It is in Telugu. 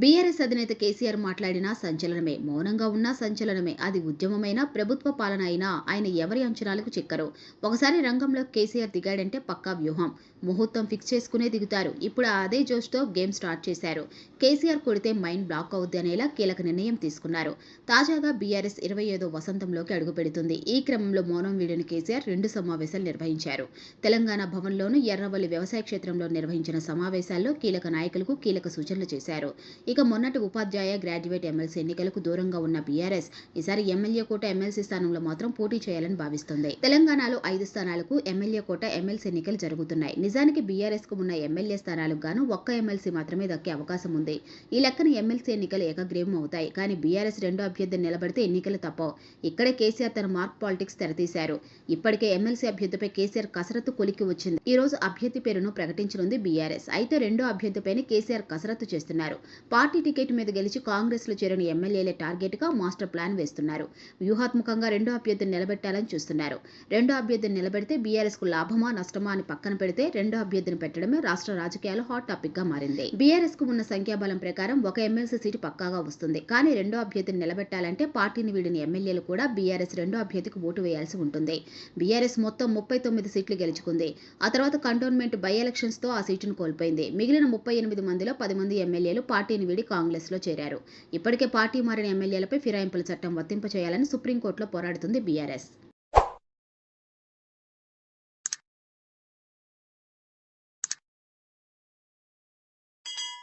బీఆర్ఎస్ అధినేత కేసీఆర్ మాట్లాడినా సంచలనమే మౌనంగా ఉన్నా సంచలనమే. అది ఉద్యమమైనా ప్రభుత్వ పాలన అయినా ఆయన ఎవరి అంచనాలకు చిక్కరు. ఒకసారి రంగంలో కేసీఆర్ దిగాడంటే పక్కా వ్యూహం. ముహూర్తం ఫిక్స్ చేసుకునే దిగుతారు. ఇప్పుడు అదే జోష్తో గేమ్ స్టార్ట్ చేశారు. కేసీఆర్ కొడితే మైండ్ బ్లాక్ అవుద్ది అనేలా కీలక నిర్ణయం తీసుకున్నారు. తాజాగా బీఆర్ఎస్ ఇరవై ఐదో వసంతంలోకి అడుగుపెడుతుంది ఈ క్రమంలో మౌనం వీడిన కేసీఆర్ రెండు సమావేశాలు నిర్వహించారు. తెలంగాణ భవన్లోను ఎర్రవల్లి వ్యవసాయ క్షేత్రంలో నిర్వహించిన సమావేశాల్లో కీలక నాయకులకు కీలక సూచనలు చేశారు. ఇక మొన్నటి ఉపాధ్యాయ గ్రాడ్యుయేట్ ఎమ్మెల్సీ ఎన్నికలకు దూరంగా ఉన్న బీఆర్ఎస్ ఈసారి ఎమ్మెల్యే కోట ఎమ్మెల్సీ స్థానంలో మాత్రం పోటీ చేయాలని భావిస్తుంది. తెలంగాణలో ఐదు స్థానాలకు ఎమ్మెల్యే కోట ఎమ్మెల్సీ ఎన్నికలు జరుగుతున్నాయి. నిజానికి బీఆర్ఎస్కు ఉన్న ఎమ్మెల్యే స్థానాలకు గాను ఒక్క ఎమ్మెల్సీ మాత్రమే దక్కే అవకాశం ఉంది. ఈ లెక్కన ఎమ్మెల్సీ ఎన్నికలు ఏకగ్రీవం అవుతాయి. కానీ బీఆర్ఎస్ రెండో అభ్యర్థి నిలబడితే ఎన్నికలు తప్పవు. ఇక్కడే కేసీఆర్ తన మార్క్ పాలిటిక్స్ తెరతీశారు. ఇప్పటికే ఎమ్మెల్సీ అభ్యర్థిపై కేసీఆర్ కసరత్తు కొలికి వచ్చింది. ఈ రోజు అభ్యర్థి పేరును ప్రకటించనుంది బీఆర్ఎస్. అయితే రెండో అభ్యర్థిపైన కేసీఆర్ కసరత్తు చేస్తున్నారు. పార్టీ టికెట్ మీద గెలిచి కాంగ్రెస్లో చేరిన ఎమ్మెల్యేలే టార్గెట్గా మాస్టర్ ప్లాన్ వేస్తున్నారు. వ్యూహాత్మకంగా రెండో అభ్యర్థిని నిలబెట్టాలని చూస్తున్నారు. రెండో అభ్యర్థిని నిలబెడితే బీఆర్ఎస్కు లాభమా నష్టమా అని పక్కన పెడితే రెండో అభ్యర్థిని పెట్టడమే రాష్ట్ర రాజకీయాలు హాట్ టాపిక్గా మారింది. బీఆర్ఎస్కు ఉన్న సంఖ్యాబలం ప్రకారం ఒక ఎమ్మెల్సీ సీటు పక్కాగా వస్తుంది. కానీ రెండో అభ్యర్థిని నిలబెట్టాలంటే పార్టీని వీడిన ఎమ్మెల్యేలు కూడా బీఆర్ఎస్ రెండో అభ్యర్థికి ఓటు వేయాల్సి ఉంటుంది. బీఆర్ఎస్ మొత్తం ముప్పై తొమ్మిది సీట్లు గెలుచుకుంది. ఆ తర్వాత కంటోన్మెంట్ బై ఎలక్షన్స్తో ఆ సీటును కోల్పోయింది. మిగిలిన ముప్పై ఎనిమిది మందిలో పది మంది ఎమ్మెల్యేలు పార్టీని వీడి కాంగ్రెస్లో చేరారు. ఇప్పటికే పార్టీ మారిన ఎమ్మెల్యేలపై ఫిరాయింపుల చట్టం వర్తింపచేయాలని సుప్రీంకోర్టులో పోరాడుతుంది బీఆర్ఎస్.